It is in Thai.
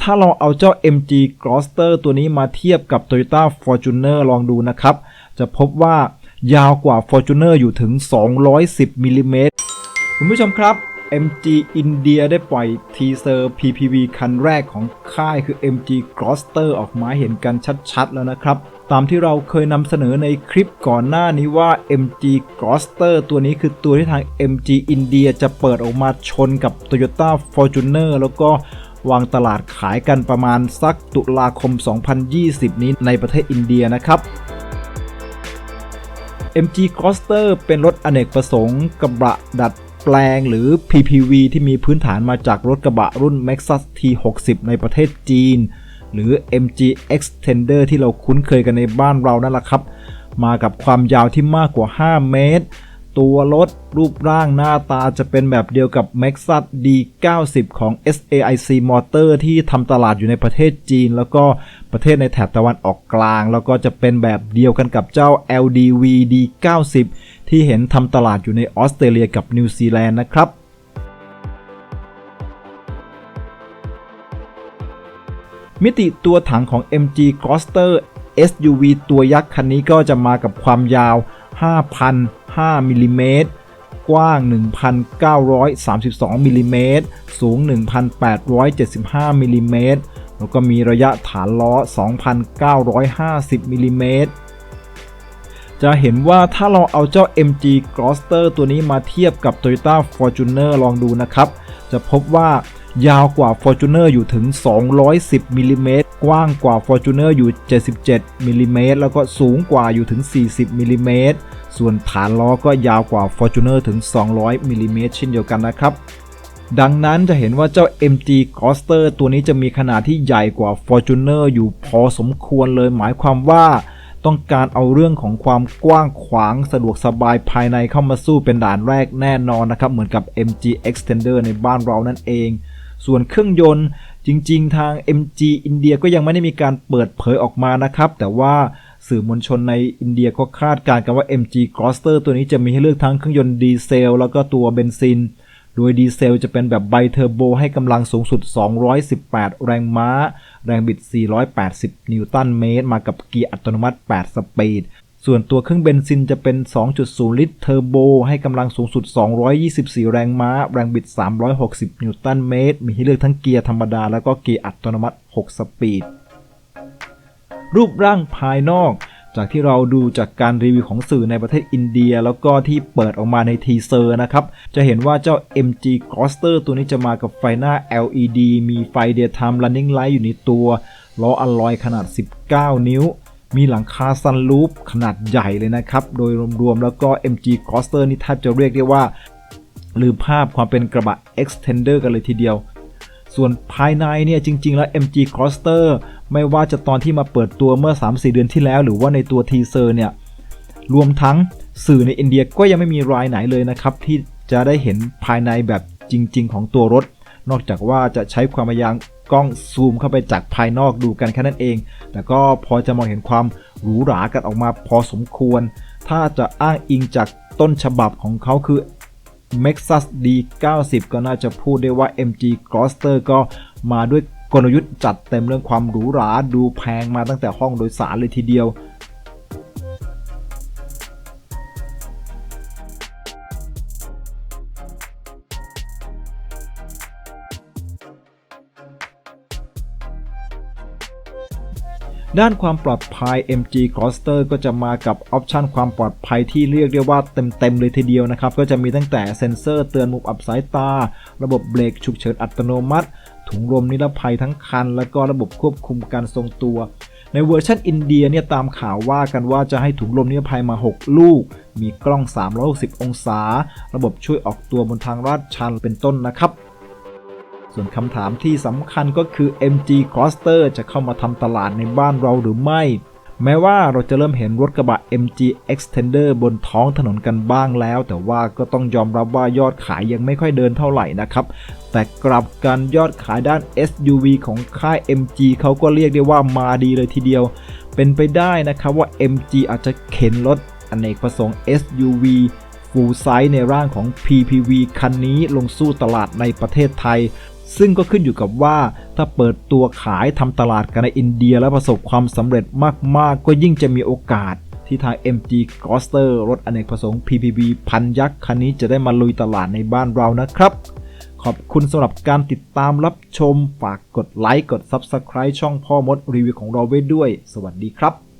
ถ้าเราเอาเจ้า MG Gloster ตัวนี้มาเทียบกับ Toyota Fortuner ลองดูนะครับ จะพบว่ายาวกว่า Fortuner อยู่ถึง 210มิลลิเมตรคุณผู้ชมครับ MG India ได้ปล่อยทีเซอร์ PPV คันแรกของค่ายคือ MG Gloster ออกมาเห็นกันชัดๆแล้วนะครับ ตามที่เราเคยนำเสนอในคลิปก่อนหน้านี้ว่า MG Gloster ตัวนี้คือตัวที่ทาง MG India จะเปิดออกมาชนกับ Toyota Fortuner แล้วก็ วางตลาดขายกันประมาณสักตุลาคม 2020 นี้ในประเทศอินเดียนะครับ MG Coaster เป็นรถอเนกประสงค์กระบะดัดแปลงหรือ PPV ที่มีพื้นฐานมาจากรถกระบะรุ่น Maxus T60 ในประเทศจีน หรือ MG Extender ที่เราคุ้นเคยกันในบ้านเรานั่นแหละครับ มากับความยาวที่มากกว่า 5 เมตร ตัวรถรูปร่างหน้าตาจะเป็นแบบเดียวกับ Maxus D90 ของ SAIC Motor ที่ทำตลาดอยู่ในประเทศจีน แล้วก็ประเทศในแถบตะวันออกกลาง แล้วก็จะเป็นแบบเดียวกันกับเจ้า LDV D90 ที่เห็นทำตลาดอยู่ในออสเตรเลียกับนิวซีแลนด์นะครับมิติตัวถังของ MG Gloster SUV ตัวยักษ์คันนี้ก็จะมากับความยาว 5มิลลิเมตรกว้าง 1,932มิลลิเมตรสูง 1,875มิลลิเมตรแล้วก็มีระยะฐานล้อ 2,950มิลลิเมตรจะเห็นว่าถ้าเราเอาเจ้า MG Gloster ตัวนี้มาเทียบกับ Toyota Fortuner ลองดูนะครับ จะพบว่า ยาวกว่า Fortuner อยู่ถึง 210มิลลิเมตรกว้างกว่า Fortuner อยู่ 77มิลลิเมตรแล้วก็สูงกว่าอยู่ถึง 40มิลลิเมตรส่วนฐานล้อก็ยาวกว่า Fortuner ถึง 200มิลลิเมตรเช่นเดียวกันนะครับดังนั้นจะเห็นว่าเจ้า MG Gloster ตัวนี้จะมีขนาดที่ใหญ่กว่า Fortuner อยู่พอสมควรเลยหมายความว่า ต้องการเอาเรื่องของความกว้างขวางสะดวกสบายภายในเข้ามาสู้เป็นด่านแรกแน่นอนนะครับ เหมือนกับ MG Extender ในบ้านเรานั่นเอง ส่วนเครื่องยนต์จริง ๆ ทาง MG อินเดียก็ยังไม่ได้มีการเปิดเผยออกมานะครับ แต่ว่าสื่อมวลชนในอินเดียก็คาดการณ์กันว่า MG Gloster ตัวนี้จะมีให้เลือกทั้งเครื่องยนต์ดีเซล แล้วก็ตัวเบนซิน โดยดีเซลจะเป็นแบบไบเทอร์โบให้กำลังสูงสุด 218 แรงม้า แรงบิด 480 นิวตันเมตร มากับเกียร์อัตโนมัติ 8 สปีด ส่วนตัวเครื่องเบนซินจะเป็น 2.0 ลิตรเทอร์โบ ให้กำลังสูงสุด 224 แรงม้า แรงบิด 360 นิวตันเมตร มีให้เลือกทั้งเกียร์ธรรมดา แล้วก็เกียร์อัตโนมัติ 6 สปีด รูปร่างภายนอก จากที่เราดูจากการรีวิวของสื่อในประเทศอินเดีย แล้วก็ที่เปิดออกมาในทีเซอร์นะครับ จะเห็นว่าเจ้า MG Gloster ตัวนี้จะมากับไฟหน้า LED มีไฟ Daytime Running Light อยู่ในตัว ล้ออลลอยขนาด 19 นิ้ว มีหลังคาซันลูปขนาดใหญ่เลยนะครับ โดยรวมๆแล้วก็ MG Gloster นี่แทบจะเรียกได้ว่า ลืมภาพความเป็นกระบะ Extender กันเลยทีเดียว ส่วนภายในเนี่ยจริง ๆ แล้ว MG Gloster ไม่ว่าจะตอนที่มาเปิดตัวเมื่อ 3-4 เดือนที่แล้ว หรือว่าในตัวทีเซอร์เนี่ยรวมทั้งสื่อในอินเดียก็ยังไม่มีรายไหนเลยนะครับที่จะได้เห็นภายในแบบจริง ๆ ของตัวรถ นอกจากว่าจะใช้ความพยายาม กล้องซูมเข้าไปจากภายนอกดูกันแค่นั้นเอง แต่ก็พอจะมองเห็นความหรูหรากันออกมาพอสมควร ถ้าจะอ้างอิงจากต้นฉบับของเขาคือ Maxus D90 ก็น่าจะพูดได้ว่า MG Gloster ก็มาด้วยกลยุทธ์จัดเต็มเรื่องความหรูหราดูแพงมาตั้งแต่ห้องโดยสารเลยทีเดียว ด้านความปลอดภัย MG Gloster ก็จะมากับออปชันความปลอดภัยที่เรียกได้ว่าเต็มๆเลยทีเดียวนะครับ ก็จะมีตั้งแต่เซ็นเซอร์เตือนมุมอับสายตา ระบบเบรกฉุกเฉินอัตโนมัติ ถุงลมนิรภัยทั้งคัน แล้วก็ระบบควบคุมการทรงตัว ในเวอร์ชันอินเดียเนี่ยตามข่าวว่ากันว่าจะให้ถุงลมนิรภัยมา 6 ลูก มีกล้อง 360 องศา ระบบช่วยออกตัวบนทางลาดชันเป็นต้นนะครับ ส่วนคำถามที่สำคัญก็คือ MG Gloster จะเข้ามาทำตลาดในบ้านเราหรือไม่ แม้ว่าเราจะเริ่มเห็นรถกระบะ MG Extender บนท้องถนนกันบ้างแล้ว แต่ว่าก็ต้องยอมรับว่ายอดขายยังไม่ค่อยเดินเท่าไหร่นะครับ แต่กลับกันยอดขายด้าน SUV ของค่าย MG เขาก็เรียกได้ว่ามาดีเลยทีเดียว เป็นไปได้นะครับว่า MG อาจจะเข็นรถอเนกประสงค์ SUV ฟูลไซส์ในร่างของ PPV คันนี้ลงสู้ตลาดในประเทศไทย ซึ่งก็ขึ้นอยู่กับว่าถ้าเปิดตัวขายทำตลาดกันในอินเดียและประสบความสำเร็จมากๆ ก็ยิ่งจะมีโอกาสที่ทาง MG g o s t e r รถอเนกประสงค์ PPV พันยักษ์คันนี้จะได้มาลุยตลาดในบ้านเรานะครับ ขอบคุณสำหรับการติดตามรับชม ฝากกดไลค์ กด Subscribe ช่องพ่อมดรีวิวของเราไว้ด้วย สวัสดีครับ